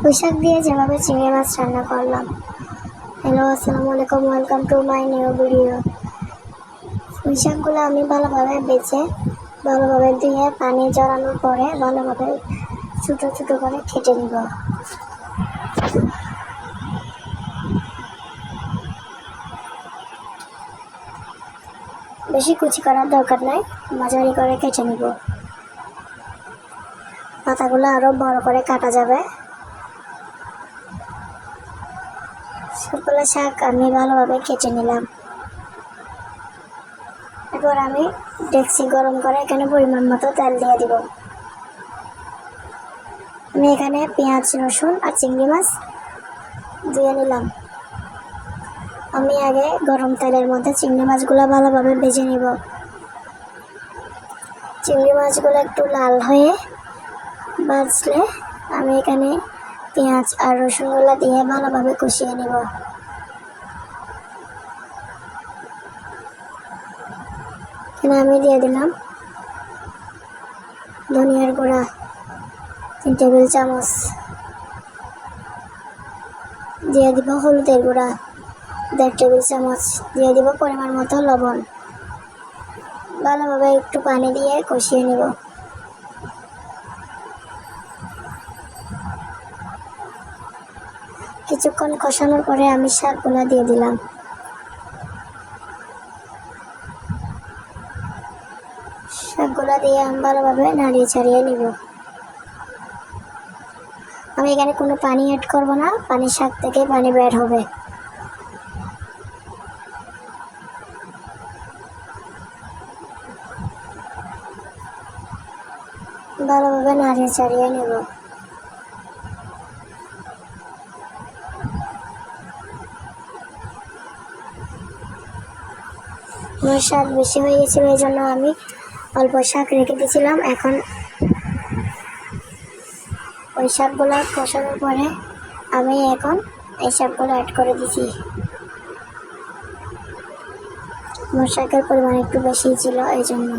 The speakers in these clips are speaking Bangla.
পুঁইশাক দিয়ে যেভাবে চিংড়ি মাছ রান্না করলাম। হ্যালো, আসসালামু আলাইকুম welcome to my new video পুঁইশাকগুলো আমি ভালোভাবে বেছে, ভালোভাবে ধুয়ে পানি জড়ানোর পরে ভালোভাবে ছোটো ছোটো করে কেটে নিব। বেশি কুচি করার দরকার নাই, মাঝারি করে কেটে নিব। পাতাগুলো আরও বড় করে কাটা যাবে। সবগুলো শাক আমি ভালোভাবে কেটে নিলাম। এরপর আমি ডেক্সি গরম করে এখানে পরিমাণ মতো তেল দিয়ে দিব। আমি এখানে পেঁয়াজ, রসুন আর চিংড়ি মাছ দিয়ে নিলাম। আমি আগে গরম তেলের মধ্যে চিংড়ি মাছগুলো ভালোভাবে ভেজে নিব। চিংড়ি মাছগুলো একটু লাল হয়ে বাজলে, আমি এখানে পেঁয়াজ আর রসুনগুলো দিয়ে ভালোভাবে কষিয়ে নিব। এখানে আমি দিয়ে দিলাম ধনিয়ার গুঁড়া, তিন টেবিল চামচ। দিয়ে দিব হলুদের গুঁড়া, দেড় টেবিল চামচ। দিয়ে দিব পরিমাণ মতো লবণ। ভালোভাবে একটু পানি দিয়ে কষিয়ে নেব। কিছুক্ষণ কষানোর পরে আমি শাকগুলো দিয়ে দিলাম। শাকগুলো দিয়ে আমি ভালোভাবে নাড়িয়ে ছাড়িয়ে নিব। আমি এখানে কোনো পানি অ্যাড করব না, পানি শাক থেকে পানি বের হবে। ভালোভাবে নাড়িয়ে ছাড়িয়ে নেব। আমার শাক বেশি হয়ে গেছিল এই জন্য আমি অল্প শাক রেখে দিয়েছিলাম। এখন ওই শাকগুলো কষানোর পরে আমি এখন এই শাকগুলো অ্যাড করে দিছি আমার শাকের পরিমাণ একটু বেশি ছিল এই জন্য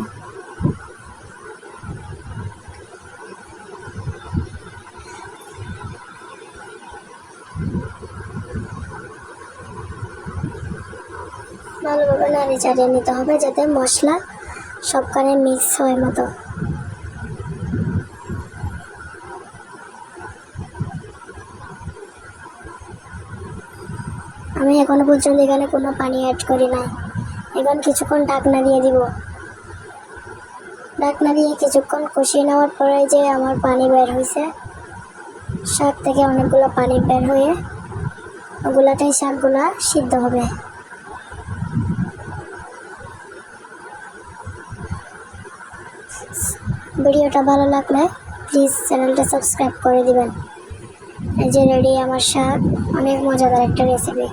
ভালোভাবে নাড়ি চাড়িয়ে নিতে হবে যাতে মশলা সবখানে মিক্স হয় মতো। আমি এখনও পর্যন্ত এখানে কোনো পানি অ্যাড করি নাই। এখন কিছুক্ষণ ঢাকনা দিয়ে দিব। ঢাকনা দিয়ে কিছুক্ষণ কষিয়ে নেওয়ার পরে যে আমার পানি বের হয়েছে শাক থেকে অনেকগুলো পানি বের হয়ে ওগুলাটাই শাকগুলা সিদ্ধ হবে। ভিডিওটা ভালো লাগলে প্লিজ চ্যানেলটা সাবস্ক্রাইব করে দিবেন। এই যে রেডি আমার শাক, অনেক মজাদার একটা রেসিপি